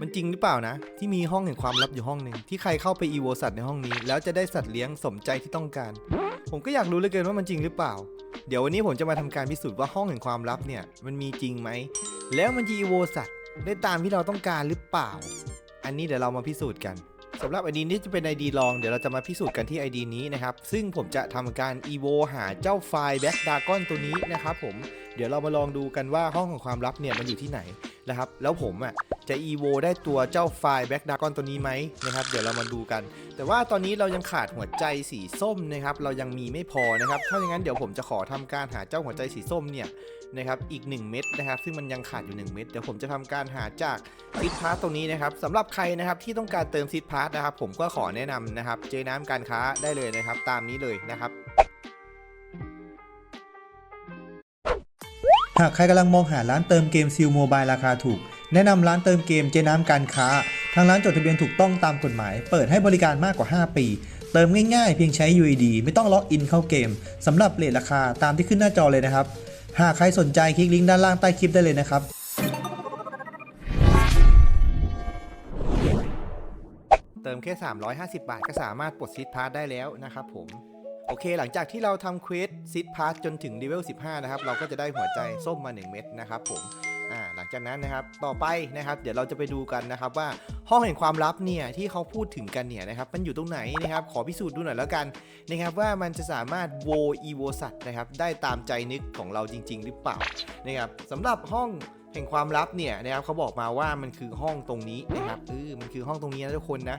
มันจริงหรือเปล่านะ ที่มีห้องแห่งความลับอยู่ห้องหนึ่งที่ใครเข้าไปอีโวสัตว์ในห้องนี้ แล้วจะได้สัตว์เลี้ยงสมใจที่ต้องการ ผมก็อยากรู้เหลือเกินว่ามันจริงหรือเปล่า เดี๋ยววันนี้ผมจะมาทำการพิสูจน์ว่าห้องแห่งความลับเนี่ยมันมีจริงไหมแล้วมันจะอีโวสัตว์ได้ตามที่เราต้องการหรือเปล่า อันนี้เดี๋ยวเรามาพิสูจน์กันสำหรับ ID นี้จะเป็น ID ลอง เดี๋ยวเราจะมาพิสูจน์กันที่ ID นี้นะครับ ซึ่งผมจะทำการ EVO หาเจ้าไฟล์แบ็กดากอนตัวนี้นะครับผม เดี๋ยวเรามาลองดูกันว่าห้องของความลับเนี่ยมันอยู่ที่ไหน นะครับ แล้วผมอะจะ EVO ได้ตัวเจ้าไฟล์แบ็กดากอนตัวนี้ไหมนะครับ เดี๋ยวเรามาดูกัน แต่ว่าตอนนี้เรายังขาดหัวใจสีส้มนะครับ เรายังมีไม่พอนะครับ ถ้าอย่างนั้นเดี๋ยวผมจะขอทำการหาเจ้าหัวใจสีส้มเนี่ยนะครับอีก 1 เม็ดนะครับ ซึ่งมันยังขาดอยู่ 1 เม็ดเดี๋ยวผมจะทำการหาจากซิดพาร์ตตรงนี้นะครับสำหรับใครนะครับที่ต้องการเติมซิดพาร์ตนะครับผมก็ขอแนะนำนะครับเจน้ำการค้าได้เลยนะครับ ตามนี้เลยนะครับ หากใครกำลังมองหาร้านเติมเกมซิลโมบายราคาถูก แนะนำร้านเติมเกมเจน้ำการค้า ทางร้านจดทะเบียนถูกต้องตามกฎหมาย เปิดให้บริการมากกว่า 5 ปี เติมง่ายๆ เพียงใช้ UID ไม่ต้องล็อกอินเข้าเกมสำหรับเลทราคาตามที่ขึ้นหน้าจอเลยนะครับ หากใครสนใจคลิกลิงก์ด้านล่างใต้คลิปได้เลยนะครับเติมแค่ 350 บาทก็สามารถปลดซิดพาร์ทได้แล้วนะครับผม โอเคหลังจากที่เราทำเควสซิดพาร์ทจนถึงเลเวล15 นะครับ เราก็จะได้หัวใจส้มมา 1 เม็ดนะครับผมอ่าหลังจากนั้นนะครับต่อไปนะครับ เดี๋ยวเราจะไปดูกันนะครับว่าห้องแห่งความลับเนี่ยที่เขาพูดถึงกันเนี่ยนะครับมันอยู่ตรงไหนนะครับขอพิสูจน์ดูหน่อยแล้วกันนะครับว่ามันจะสามารถโวอีโวสัตนะครับได้ตามใจนึกของเราจริง ๆ หรือเปล่านะครับสำหรับห้องแห่งความลับเนี่ยนะครับเขาบอกมาว่ามันคือห้องตรงนี้นะครับเออมันคือห้องตรงนี้นะทุกคนนะ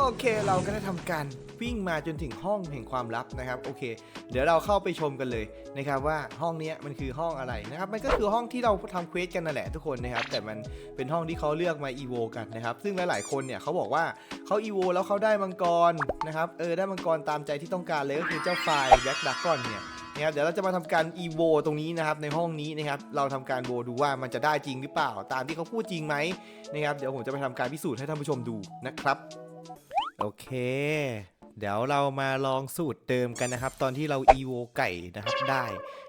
โอเคเราก็ได้ทำการวิ่งมาจนถึงห้องแห่งความลับนะครับโอเค เดี๋ยวเราเข้าไปชมกันเลยนะครับว่าห้องนี้มันคือห้องอะไรนะครับมันก็คือห้องที่เราทำเควสกันนั่นแหละทุกคนนะครับแต่มันเป็นห้องที่เขาเลือกมาอีโวกันนะครับซึ่งหลายๆคนเนี่ยเขาบอกว่าเขาอีโวแล้วเขาได้มังกรนะครับเออได้มังกรตามใจที่ต้องการเลยก็คือเจ้าไฟแบ็กดักกอนเนี่ยนะครับเดี๋ยวเราจะมาทำการอีโวตรงนี้นะครับในห้องนี้นะครับเราทำการโวดูว่ามันจะได้จริงหรือเปล่า ตามที่เขาพูดจริงไหมนะครับเดี๋ยวผมจะไปทำการพิสูจน์ให้ท่านผู้ชมดูนะครับ โอเค เดี๋ยวเรามาลองสูตรเดิมกันนะครับ ตอนที่เราอีโวไก่นะครับได้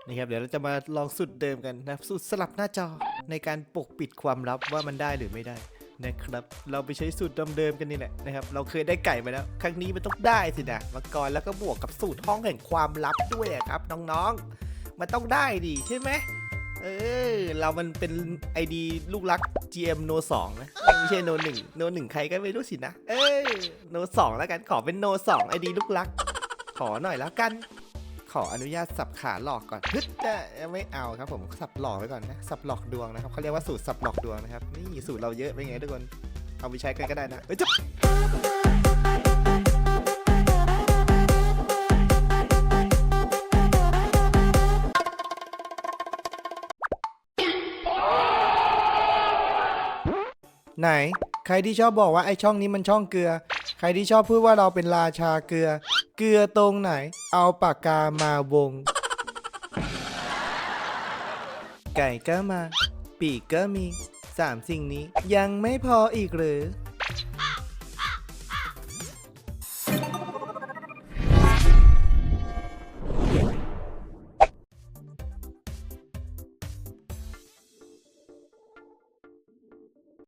นะครับ เดี๋ยวเราจะมาลองสูตรเดิมกันนะสูตรสลับหน้าจอในการปกปิดความลับว่ามันได้หรือไม่ได้นะครับ เราไปใช้สูตรเดิมๆกันนี่แหละนะครับ เราเคยได้ไก่มาแล้ว ครั้งนี้มันต้องได้สินะมาก่อนแล้วก็บวกกับสูตรห้องแห่งความลับด้วยอะครับน้องๆ มันต้องได้ดิใช่ไหม เออเรามันเป็น ID ลูกรัก GM No 2นะไม่ใช่ No 1 No 1 ใครก็ไม่รู้สินะ เออ No 2แล้วกันขอเป็น No 2 ID ลูกรัก ขอหน่อยแล้วกัน ขออนุญาตสับขาหลอกก่อนฮึดจะไม่เอาครับผมสับหลอกไว้ก่อนนะสับหลอกดวงนะครับเขาเรียกว่าสูตรสับหลอกดวงนะครับนี่สูตรเราเยอะไปไงทุกคนเอาไปใช้กันก็ได้นะเอ้ยจุ๊บ ไหน ใครที่ชอบบอกว่าไอช่องนี้มันช่องเกลือ ใครที่ชอบพูดว่าเราเป็นราชาเกลือ เกลือตรงไหน เอาปากกามาวง ไก่ก็มา ปีกก็มีสามสิ่งนี้ยังไม่พออีกหรือ